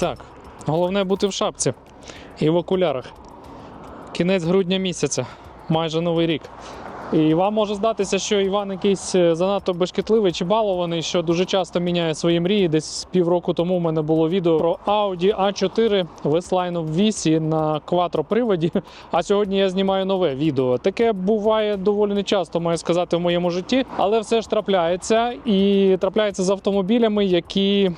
Так, головне бути в шапці і в окулярах. Кінець грудня місяця, майже новий рік. І вам може здатися, що Іван якийсь е, занадто бешкетливий чи балований, що дуже часто міняє свої мрії. Десь півроку тому в мене було відео про Audi A4 Westline в вісі на квадроприводі. А сьогодні я знімаю нове відео. Таке буває доволі нечасто, маю сказати, в моєму житті, але все ж трапляється і трапляється з автомобілями, які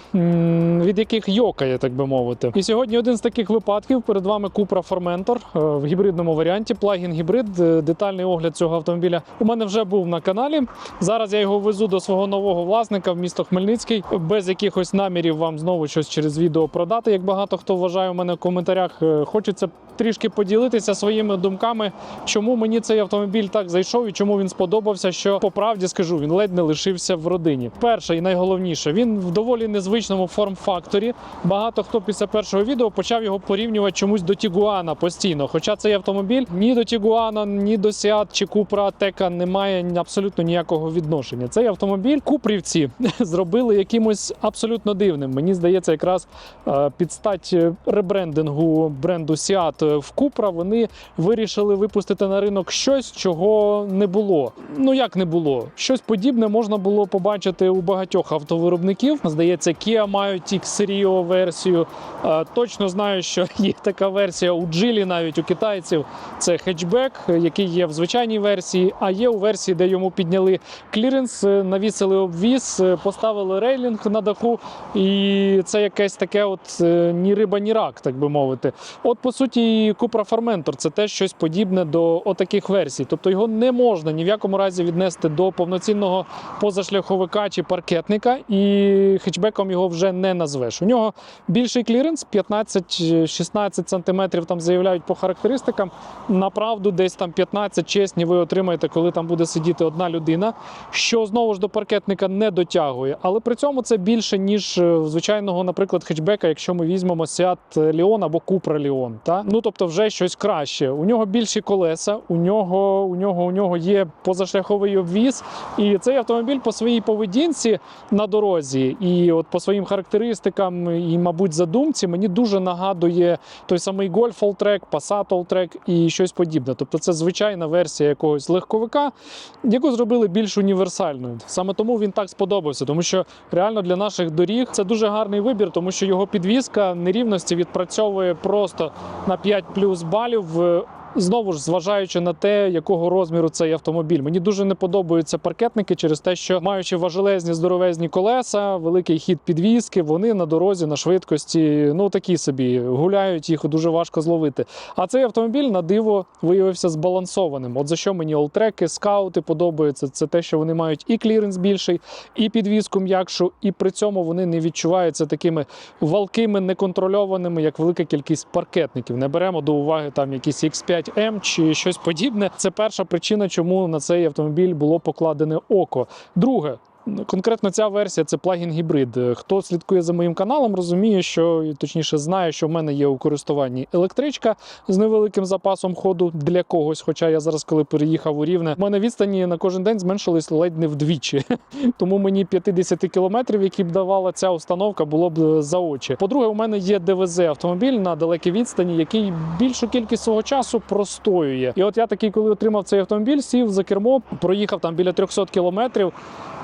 від яких йокає, так би мовити. І сьогодні один з таких випадків перед вами Cupra Formentor е, в гібридному варіанті, плагін гібрид. Е, Детальний огляд цього автомобіля у мене вже був на каналі. Зараз я його везу до свого нового власника в місто Хмельницький, без якихось намірів вам знову щось через відео продати. Як багато хто вважає у мене в коментарях, Е, хочеться трішки поділитися своїми думками, чому мені цей автомобіль так зайшов і чому він сподобався. Що по правді скажу, він ледь не лишився в родині. Перше і найголовніше, він в доволі незвичному форм-факторі. Багато хто після першого відео почав його порівнювати чомусь до Тігуана постійно. Хоча цей автомобіль ні до Тігуана, ні до Seat чи Cupra Ateca не має абсолютно ніякого відношення. Цей автомобіль купрівці зробили якимось абсолютно дивним. Мені здається, якраз е, під стать е, ребрендингу бренду Seat в Cupra вони вирішили випустити на ринок щось, чого не було. Ну як не було? Щось подібне можна було побачити у багатьох автовиробників. Здається, Kia мають X-Rio версію. Е, Точно знаю, що є така версія у Geely, навіть у китайців. Це хетчбек, який є в звичайній версії, а є у версії, де йому підняли кліренс, е, навісили обвіз, е, поставили рейлінг на даху, і це якесь таке, от е, ні риба, ні рак, так би мовити. От по суті, і Cupra Formentor – це теж щось подібне до отаких версій. Тобто його не можна ні в якому разі віднести до повноцінного позашляховика чи паркетника, і хетчбеком його вже не назвеш. У нього більший кліренс 15-16 см там заявляють по характеристикам. Направду, десь там 15 чесні ви отримаєте, коли там буде сидіти одна людина, що знову ж до паркетника не дотягує. Але при цьому це більше, ніж е, звичайного, наприклад, хетчбека, якщо ми візьмемо Seat Leon або Cupra Leon. Та? Ну тобто вже щось краще. У нього більші колеса, у нього, у нього, у нього є позашляховий обвіз. І цей автомобіль по своїй поведінці на дорозі, і от по своїм характеристикам, і, мабуть, задумці, мені дуже нагадує той самий Golf Alltrack, Passat Alltrack і щось подібне. Тобто це звичайна версія якогось легковика, яку зробили більш універсальною. Саме тому він так сподобався, тому що реально для наших доріг це дуже гарний вибір, тому що його підвізка нерівності відпрацьовує просто на 5 плюс балів. Знову ж зважаючи на те, якого розміру цей автомобіль, мені дуже не подобаються паркетники через те, що маючи важелезні здоровезні колеса, великий хід підвіски, вони на дорозі на швидкості, ну такі собі гуляють, їх дуже важко зловити. А цей автомобіль на диво виявився збалансованим. От за що мені олтреки, скаути подобаються, це те, що вони мають і кліренс більший, і підвізку м'якшу, і при цьому вони не відчуваються такими валкими, неконтрольованими, як велика кількість паркетників. Не беремо до уваги там якісь X5M чи щось подібне. Це перша причина, чому на цей автомобіль було покладене око. Друге. Конкретно ця версія це плагін гібрид. Хто слідкує за моїм каналом, розуміє, що точніше знає, що в мене є у користуванні електричка з невеликим запасом ходу для когось. Хоча я зараз, коли переїхав у рівне, в мене відстані на кожен день зменшились ледь не вдвічі. Тому мені 50 кілометрів, які б давала ця установка, було б за очі. По-друге, у мене є ДВЗ автомобіль на далекій відстані, який більшу кількість свого часу простоює. І от я такий, коли отримав цей автомобіль, сів за кермо, проїхав там біля 300 кілометрів.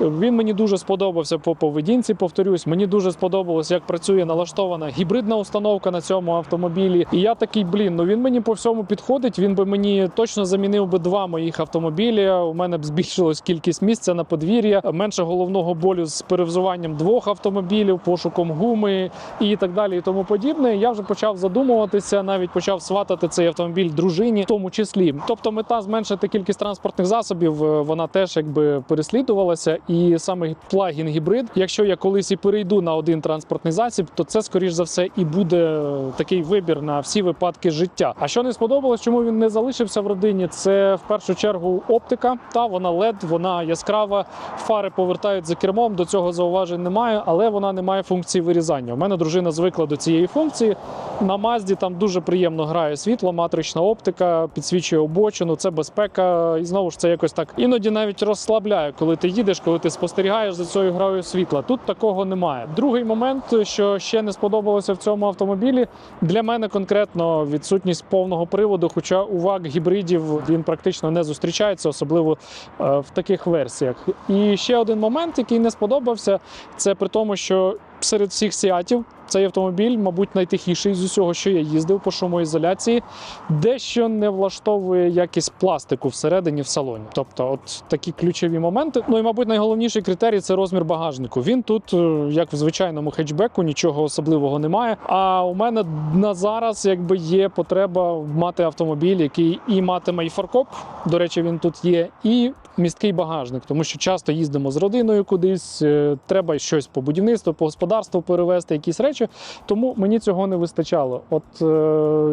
Він мені дуже сподобався по поведінці. Повторюсь, мені дуже сподобалось, як працює налаштована гібридна установка на цьому автомобілі. І я такий, блін, ну він мені по всьому підходить. Він би мені точно замінив би два моїх автомобілі. У мене б збільшилась кількість місця на подвір'я, менше головного болю з перевзуванням двох автомобілів, пошуком гуми і так далі, і тому подібне. Я вже почав задумуватися, навіть почав сватати цей автомобіль дружині, в тому числі. Тобто, мета зменшити кількість транспортних засобів, е, вона теж якби переслідувалася. І саме плагін гібрид, якщо я колись і перейду на один транспортний засіб, то це скоріш за все і буде такий вибір на всі випадки життя. А що не сподобалось, чому він не залишився в родині? Це в першу чергу оптика. Та вона LED, вона яскрава, фари повертають за кермом. До цього зауважень немає, але вона не має функції вирізання. У мене дружина звикла до цієї функції. На Мазді там дуже приємно грає світло, матрична оптика, підсвічує обочину, це безпека. І знову ж це якось так іноді навіть розслабляє, коли ти їдеш, коли ти спостерігаєш спостерігаєш за цією грою світла. Тут такого немає. Другий момент, що ще не сподобалося в цьому автомобілі, для мене конкретно відсутність повного приводу. Хоча уваг гібридів він практично не зустрічається, особливо е, в таких версіях. І ще один момент, який не сподобався, це при тому, що серед всіх сіатів цей автомобіль, мабуть, найтихіший з усього, що я їздив по шумоізоляції, дещо не влаштовує якість пластику всередині в салоні. Тобто, от такі ключові моменти. Ну і, мабуть, найголовніший критерій це розмір багажнику. Він тут, е, як в звичайному хетчбеку, нічого особливого немає. А у мене на зараз якби є потреба мати автомобіль, який і матиме і фаркоп. До речі, він тут є, і місткий багажник, тому що часто їздимо з родиною кудись. е, Треба щось по будівництву, по господарству перевезти, якісь речі. Тому мені цього не вистачало. От е,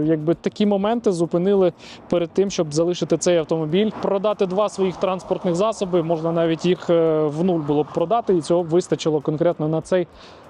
якби такі моменти зупинили перед тим, щоб залишити цей автомобіль, продати два своїх транспортних засоби. Можна навіть їх е, в нуль було б продати, і цього вистачило конкретно на цей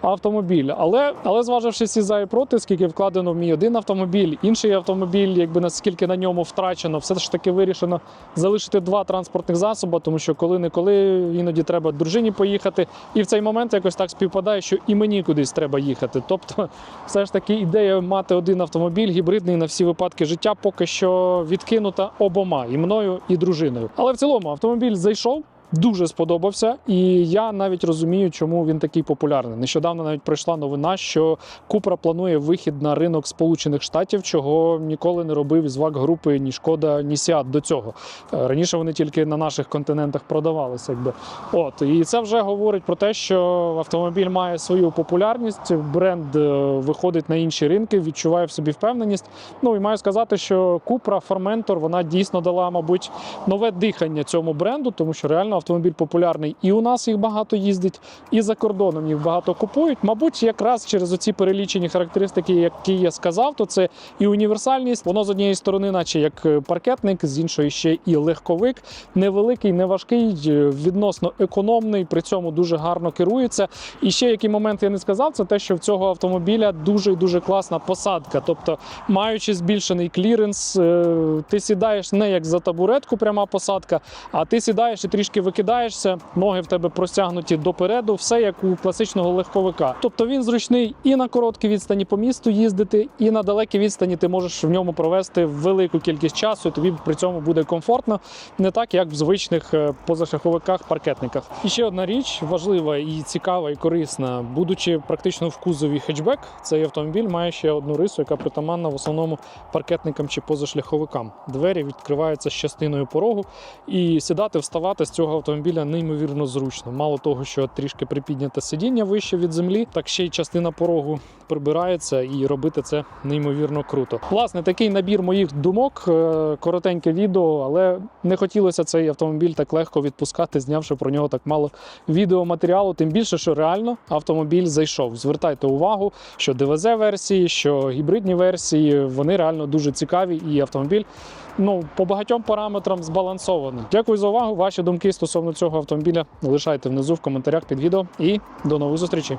автомобіль. Але, але зваживши всі за і проти, скільки вкладено в мій один автомобіль, інший автомобіль, якби наскільки на ньому втрачено, все ж таки вирішено залишити два транспортних засоби, тому що коли-неколи іноді треба дружині поїхати. І в цей момент якось так співпадає, що і мені кудись треба їхати. Тобто, все ж таки ідея мати один автомобіль гібридний на всі випадки життя поки що відкинута обома і мною, і дружиною. Але в цілому автомобіль зайшов. Дуже сподобався, і я навіть розумію, чому він такий популярний. Нещодавно навіть прийшла новина, що Купра планує вихід на ринок Сполучених Штатів, чого ніколи не робив із ВАГ групи ні Шкода, ні Сіат до цього. Е, Раніше вони тільки на наших континентах продавалися. Якби от і це вже говорить про те, що автомобіль має свою популярність. Бренд е, виходить на інші ринки, відчуває в собі впевненість. Ну і маю сказати, що Купра Formentor, вона дійсно дала, мабуть, нове дихання цьому бренду, тому що реально автомобіль популярний. І у нас їх багато їздить, і за кордоном їх багато купують. Мабуть, якраз через оці перелічені характеристики, які я сказав, то це і універсальність. Воно з однієї сторони, наче як е, паркетник, з іншої ще і легковик, невеликий, не важкий, е, відносно економний, при цьому дуже гарно керується. І ще який момент я не сказав, це те, що в цього автомобіля дуже і дуже класна посадка. Тобто, маючи збільшений кліренс, е, ти сідаєш не як за табуретку, пряма посадка, а ти сідаєш і трішки викидаєшся, ноги в тебе простягнуті допереду, все як у класичного легковика. Тобто він зручний і на короткій відстані по місту їздити, і на далекій відстані ти можеш в ньому провести велику кількість часу. і Тобі при цьому буде комфортно, не так як в звичних е, позашаховиках, паркетниках. І ще одна річ важлива і цікава, і корисна. Будучи практично в кузові хетчбек, цей автомобіль має ще одну рису, яка притаманна в основному паркетникам чи позашляховикам. Двері відкриваються з частиною порогу, і сідати, вставати з цього автомобіля неймовірно зручно. Мало того, що трішки припідняте сидіння вище від землі, так ще й частина порогу прибирається, і робити це неймовірно круто. Власне, такий набір моїх думок, е, коротеньке відео, але не хотілося цей автомобіль так легко відпускати, знявши про нього так мало відеоматеріалу. Тим більше, що реально автомобіль зайшов. Звертайте увагу, що ДВЗ-версії, що гібридні версії, вони реально дуже цікаві, і автомобіль ну, по багатьом параметрам збалансовано. Дякую за увагу. Ваші думки стосовно цього автомобіля лишайте внизу в коментарях під відео і до нових зустрічей.